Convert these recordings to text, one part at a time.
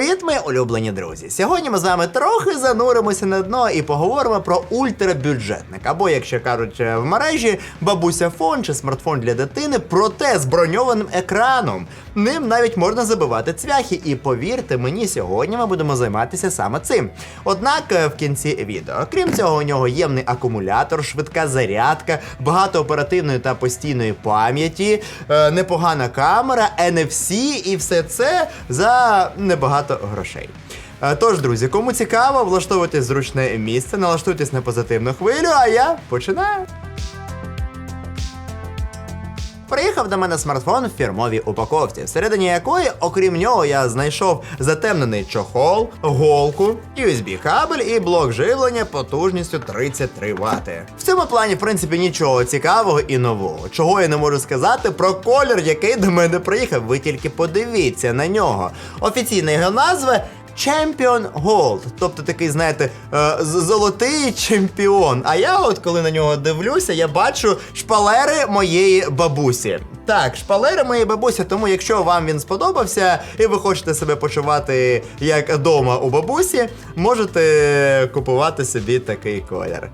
Привіт, мої улюблені друзі! Сьогодні ми з вами трохи зануримося на дно і поговоримо про ультрабюджетник, або, якщо кажуть е, в мережі, бабуся фон чи смартфон для дитини, проте з броньованим екраном. Ним навіть можна забивати цвяхи, і повірте мені, сьогодні ми будемо займатися саме цим. Однак е, в кінці відео, крім цього, у нього ємний акумулятор, швидка зарядка, багато оперативної та постійної пам'яті, е, непогана камера, NFC і все це за небагато грошей. Е, Тож, друзі, кому цікаво, влаштовуйтесь зручне місце, налаштуйтесь на позитивну хвилю, а я починаю. Приїхав до мене смартфон в фірмовій упаковці, всередині якої, окрім нього, я знайшов затемнений чохол, голку, USB-кабель і блок живлення потужністю 33 Вт. В цьому плані, в принципі, нічого цікавого і нового. Чого я не можу сказати про колір, який до мене приїхав. Ви тільки подивіться на нього. Офіційна його назва. Champion Gold, тобто такий, знаєте, е, золотий чемпіон. А я, от коли на нього дивлюся, я бачу шпалери моєї бабусі. Так, шпалери моєї бабусі, тому якщо вам він сподобався і ви хочете себе почувати як вдома у бабусі, можете купувати собі такий колір.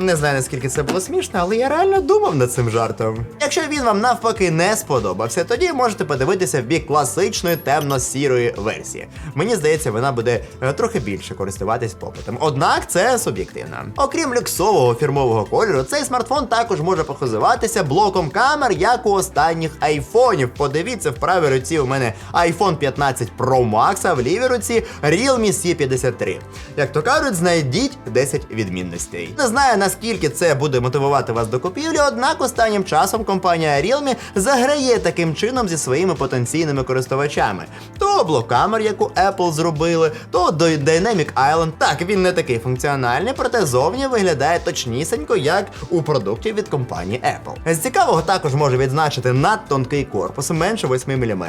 Не знаю наскільки це було смішно, але я реально думав над цим жартом. Якщо він вам навпаки не сподобався, тоді можете подивитися в бік класичної темно-сірої версії. Мені здається, вона буде е, трохи більше користуватись попитом. Однак це суб'єктивно. Окрім люксового фірмового кольору, цей смартфон також може похизуватися блоком камер, як у останніх айфонів. Подивіться, в правій руці у мене iPhone 15 Pro Max, а в лівій руці Realme C53. Як то кажуть, знайдіть 10 відмінностей. Не знаю наскільки це буде мотивувати вас до купівлі, однак останнім часом компанія Realme заграє таким чином зі своїми потенційними користувачами. То блокамер, яку Apple зробили, то Dynamic Island. Так, він не такий функціональний, проте зовні виглядає точнісінько, як у продукті від компанії Apple. З цікавого також можу відзначити надтонкий корпус, менше 8 мм,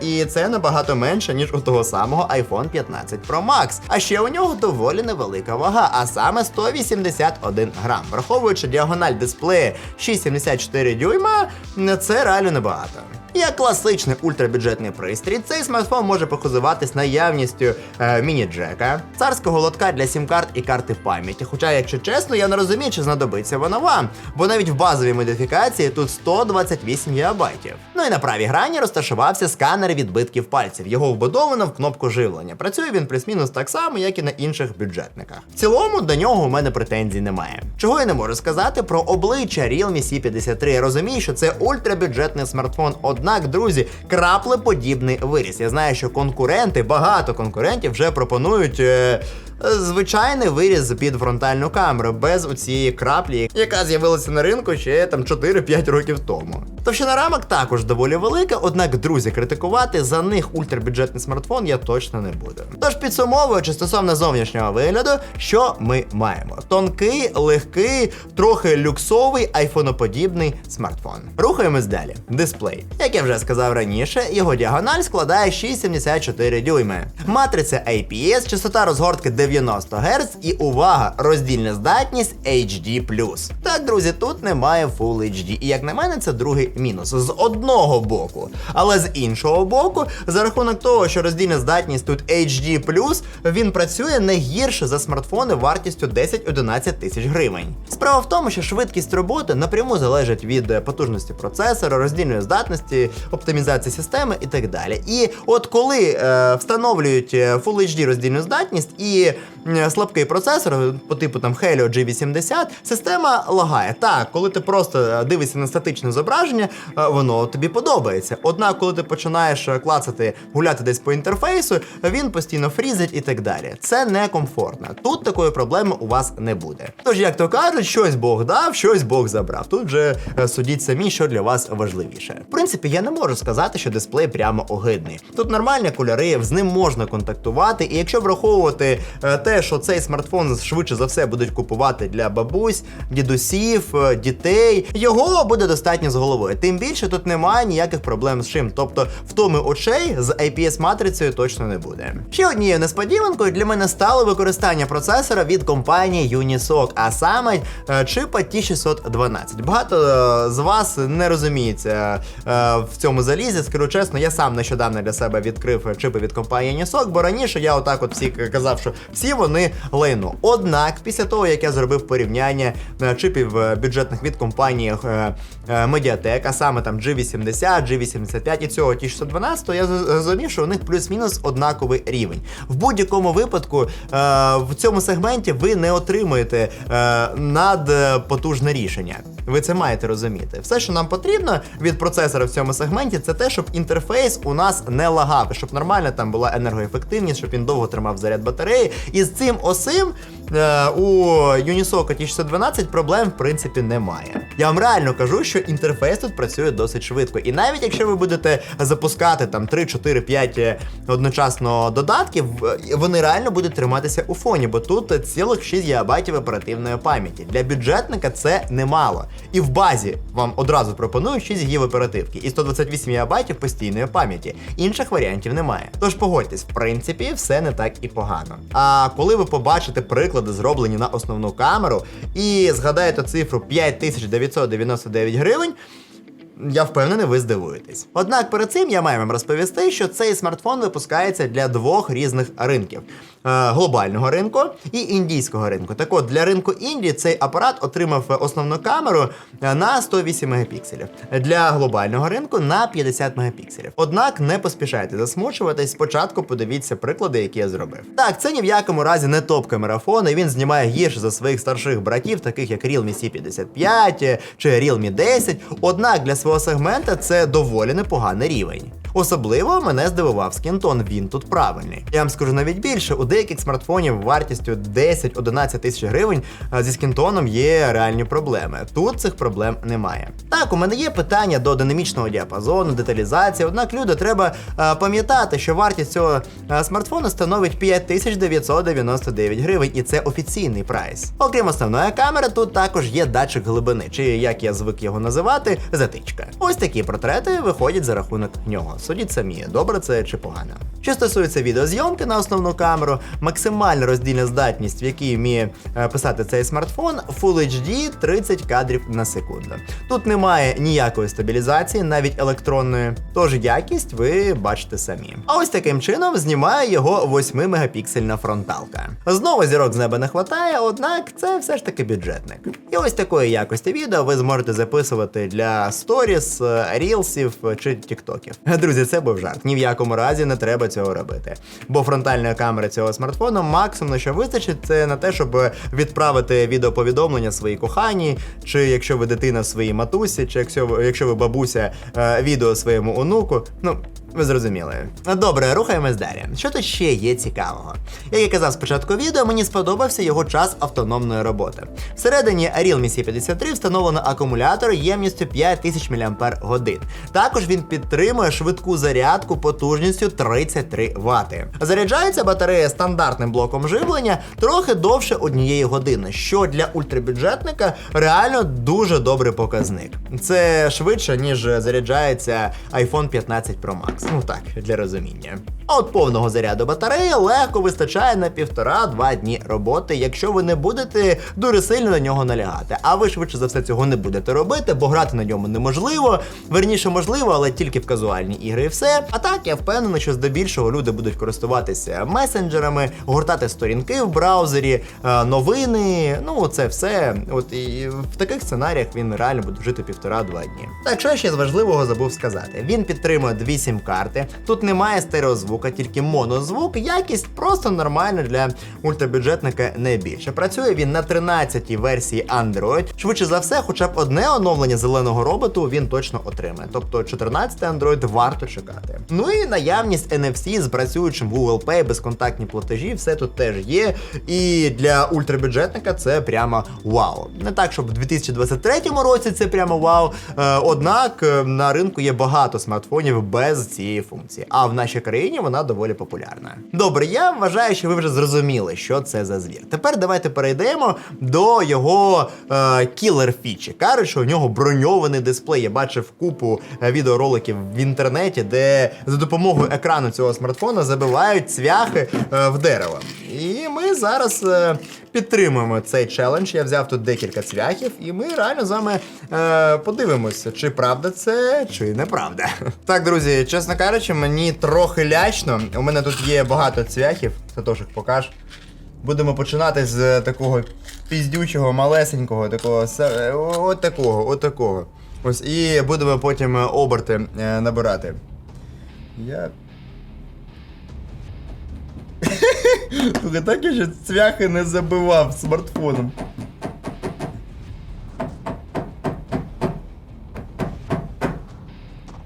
і це набагато менше, ніж у того самого iPhone 15 Pro Max. А ще у нього доволі невелика вага, а саме 181 грам. Враховуючи діагональ дисплея 6,74 дюйма, це реально небагато. Як класичний ультрабюджетний пристрій, цей смартфон може похизуватись наявністю е, міні-джека, царського лотка для сім-карт і карти пам'яті. Хоча, якщо чесно, я не розумію, чи знадобиться вона вам, бо навіть в базовій модифікації тут 128 ГБ. Ну і на правій грані розташувався сканер відбитків пальців. Його вбудовано в кнопку живлення. Працює він плюс-мінус так само, як і на інших бюджетниках. В цілому до нього у мене претензій немає. Чого я не можу сказати про обличчя Realme C53. Я розумію, що це ультрабюджетний смартфон. Однак, друзі, краплеподібний виріс. Я знаю, що конкуренти, багато конкурентів вже пропонують. Е... Звичайний виріз під фронтальну камеру без оцієї краплі, яка з'явилася на ринку ще там 4-5 років тому. Товщина рамок також доволі велика, однак, друзі, критикувати за них ультрабюджетний смартфон я точно не буду. Тож підсумовуючи стосовно зовнішнього вигляду, що ми маємо? Тонкий, легкий, трохи люксовий айфоноподібний смартфон. Рухаємось далі. Дисплей. Як я вже сказав раніше, його діагональ складає 6,74 дюйми. Матриця IPS, частота розгортки 90 Гц і увага, роздільна здатність HD+. Так, друзі, тут немає Full HD. І як на мене, це другий мінус з одного боку. Але з іншого боку, за рахунок того, що роздільна здатність тут HD+, він працює не гірше за смартфони вартістю 10-11 тисяч гривень. Справа в тому, що швидкість роботи напряму залежить від е, потужності процесора, роздільної здатності, оптимізації системи і так далі. І от коли е, встановлюють е, Full HD роздільну здатність і слабкий процесор по типу там Helio G80, система лагає. Так, коли ти просто е, дивишся на статичне зображення, е, воно тобі подобається. Однак, коли ти починаєш е, клацати, гуляти десь по інтерфейсу, він постійно фрізить і так далі. Це некомфортно. Тут такої проблеми у вас не буде. Тож, як то кажуть, щось Бог дав, щось Бог забрав. Тут вже е, судіть самі, що для вас важливіше. В принципі, я не можу сказати, що дисплей прямо огидний. Тут нормальні кольори, з ним можна контактувати, і якщо враховувати е, те, що цей смартфон швидше за все будуть купувати для бабусь, дідусів, е, дітей, його буде достатньо з головою. Тим більше тут немає ніяких проблем з чим. Тобто втоми очей з IPS-матрицею точно не буде. Ще однією несподіванкою для мене стало використання процесора від компанії Unisoc, а саме е, чипа T612. Багато е, з вас не розуміється е, в цьому залізі. Скажу чесно, я сам нещодавно для себе відкрив чипи від компанії Unisoc, бо раніше я отак от всі казав, що всі вони лайно. Однак, після того як я зробив порівняння е, чипів е, бюджетних від компанії е, Mediatek, а саме там G80, G85 і цього T612, я з- зрозумів, що у них плюс-мінус однаковий рівень. В будь-якому випадку в цьому сегменті ви не отримуєте надпотужне рішення. Ви це маєте розуміти. Все, що нам потрібно від процесора в цьому сегменті, це те, щоб інтерфейс у нас не лагав, щоб нормально там була енергоефективність, щоб він довго тримав заряд батареї. І з цим осим у Unisoc T612 проблем в принципі немає. Я вам реально кажу, що інтерфейс тут працює досить швидко. І навіть якщо ви будете запускати там 3, 4, 5 е, одночасно додатків, е, вони реально будуть триматися у фоні, бо тут цілих 6 ГБ оперативної пам'яті. Для бюджетника це немало. І в базі вам одразу пропонують 6 ГБ оперативки і 128 ГБ постійної пам'яті. Інших варіантів немає. Тож погодьтесь, в принципі, все не так і погано. А коли ви побачите приклади, зроблені на основну камеру, і згадаєте цифру 5999 гривень. Я впевнений, ви здивуєтесь. Однак перед цим я маю вам розповісти, що цей смартфон випускається для двох різних ринків: глобального ринку і індійського ринку. Так от для ринку Індії цей апарат отримав основну камеру е, на 108 мегапікселів, для глобального ринку на 50 мегапікселів. Однак не поспішайте засмучуватись. Спочатку подивіться приклади, які я зробив. Так, це ні в якому разі не топ камерафон, і він знімає гірше за своїх старших братів, таких як Realme C55 чи Realme 10. Однак для свого сегмента це доволі непоганий рівень. Особливо мене здивував скінтон, він тут правильний. Я вам скажу навіть більше, у деяких смартфонів вартістю 10-11 тисяч гривень зі скінтоном є реальні проблеми. Тут цих проблем немає. Так, у мене є питання до динамічного діапазону, деталізації, однак люди треба пам'ятати, що вартість цього а, смартфону становить 5999 гривень, і це офіційний прайс. Окрім основної камери, тут також є датчик глибини, чи як я звик його називати, затичка. Ось такі портрети виходять за рахунок нього. Судіть самі, добре це чи погано. Що стосується відеозйомки на основну камеру, максимальна роздільна здатність, в якій вміє е, писати цей смартфон, Full HD 30 кадрів на секунду. Тут немає ніякої стабілізації, навіть електронної, тож якість ви бачите самі. А ось таким чином знімає його 8 мегапіксельна фронталка. Знову зірок з неба не хватає, однак це все ж таки бюджетник. І ось такої якості відео ви зможете записувати для сторіс, е, рілсів чи тіктоків. Друзі, це був жарт. Ні в якому разі не треба цього робити. Бо фронтальної камери цього смартфону максимум на що вистачить, це на те, щоб відправити відеоповідомлення своїй коханій, чи якщо ви дитина своїй матусі, чи якщо ви, якщо ви бабуся е, відео своєму онуку. Ну. Ви зрозуміли. Добре, рухаємось далі. Що тут ще є цікавого? Як я казав спочатку відео, мені сподобався його час автономної роботи. Всередині Realme C53 встановлено акумулятор ємністю 5000 мАч. Також він підтримує швидку зарядку потужністю 33 Вт. Заряджається батарея стандартним блоком живлення трохи довше однієї години, що для ультрабюджетника реально дуже добрий показник. Це швидше, ніж заряджається iPhone 15 Pro Max. Ну так, для розуміння. А от повного заряду батареї легко вистачає на півтора-два дні роботи, якщо ви не будете дуже сильно на нього налягати. А ви швидше за все цього не будете робити, бо грати на ньому неможливо. Верніше можливо, але тільки в казуальні ігри і все. А так я впевнений, що здебільшого люди будуть користуватися месенджерами, гортати сторінки в браузері, е, новини. Ну це все. От і в таких сценаріях він реально буде жити півтора-два дні. Так що ще з важливого забув сказати. Він підтримує дві сім-карти. Тут немає стереозвука, тільки монозвук. Якість просто нормальна для ультрабюджетника не більше. Працює він на 13-й версії Android. Швидше за все, хоча б одне оновлення зеленого роботу він точно отримає. Тобто 14-й Android варто чекати. Ну і наявність NFC з працюючим Google Pay, безконтактні платежі, все тут теж є. І для ультрабюджетника це прямо вау. Не так, щоб в 2023 році це прямо вау. Е, однак е, на ринку є багато смартфонів без цієї функції. А в нашій країні вона доволі популярна. Добре, я вважаю, що ви вже зрозуміли, що це за звір. Тепер давайте перейдемо до його е, кілер фічі. Кажуть, що у нього броньований дисплей. Я бачив купу е, відеороликів в інтернеті, де за допомогою екрану цього смартфона забивають цвяхи е, в дерево. І ми зараз е, підтримуємо цей челендж. Я взяв тут декілька цвяхів, і ми реально з вами е, подивимося, чи правда це, чи неправда. Так, друзі, чесно кажучи, мені трохи лячно. У мене тут є багато цвяхів, Сатошик покаж. Будемо починати з такого піздючого, малесенького, такого е, от такого, от такого. Ось і будемо потім е, оберти е, набирати. Я. Слухай, так я ще цвяхи не забивав смартфоном.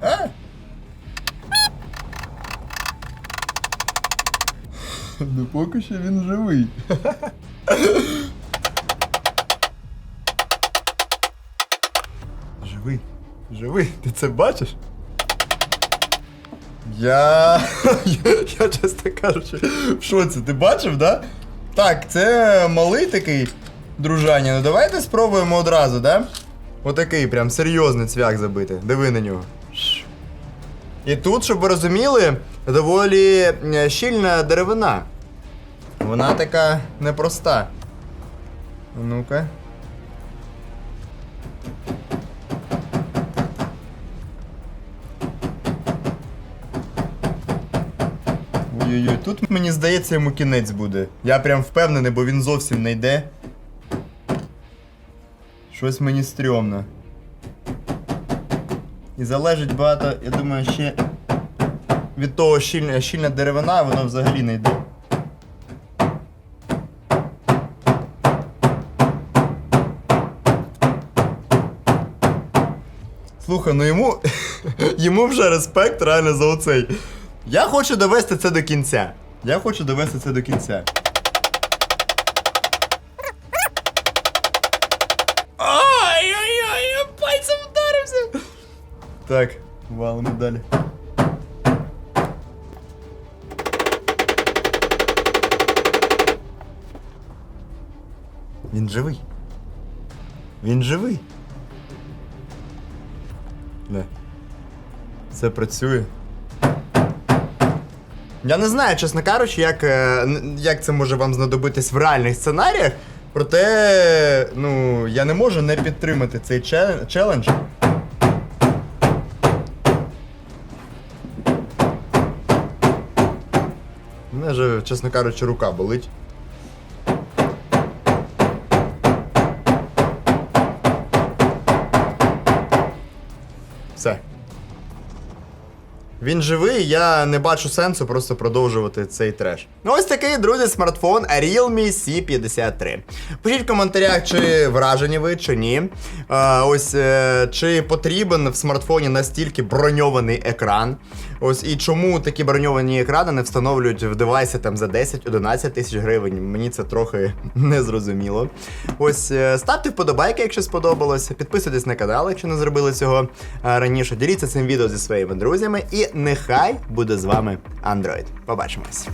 А? Ну поки що він живий. Живий. Живий. Ти це бачиш? Я. я, чесно кажучи, в шоці, ти бачив, да? Так, це малий такий дружаня. Ну давайте спробуємо одразу, да? Отакий прям серйозний цвях забити. Диви на нього. І тут, щоб ви розуміли, доволі е, щільна деревина. Вона така непроста. Ну-ка. Ой-ой-ой, тут мені здається йому кінець буде. Я прям впевнений, бо він зовсім не йде. Щось мені стрьомно. І залежить багато, я думаю, ще від того щільна, щільна деревина, воно взагалі не йде. Слухай, ну йому, йому вже респект реально за оцей. Я хочу довести це до кінця. Я хочу довести це до кінця. Ай-ай-ай, я пальцем вдарився. Так, валимо далі. Він живий. Він живий. Це працює. Я не знаю, чесно кажучи, як, е, як це може вам знадобитись в реальних сценаріях. Проте, ну, я не можу не підтримати цей челендж. У мене вже, чесно кажучи, рука болить. Все. Він живий, я не бачу сенсу просто продовжувати цей треш. Ну ось такий, друзі, смартфон Realme C53. Пишіть в коментарях, чи вражені ви, чи ні. А, ось е, чи потрібен в смартфоні настільки броньований екран. Ось і чому такі броньовані екрани не встановлюють в девайси там за 10-11 тисяч гривень. Мені це трохи не зрозуміло. Ось е, ставте вподобайки, якщо сподобалось. Підписуйтесь на канал, якщо не зробили цього е, раніше. Діліться цим відео зі своїми друзями. І нехай буде з вами Android. Побачимось.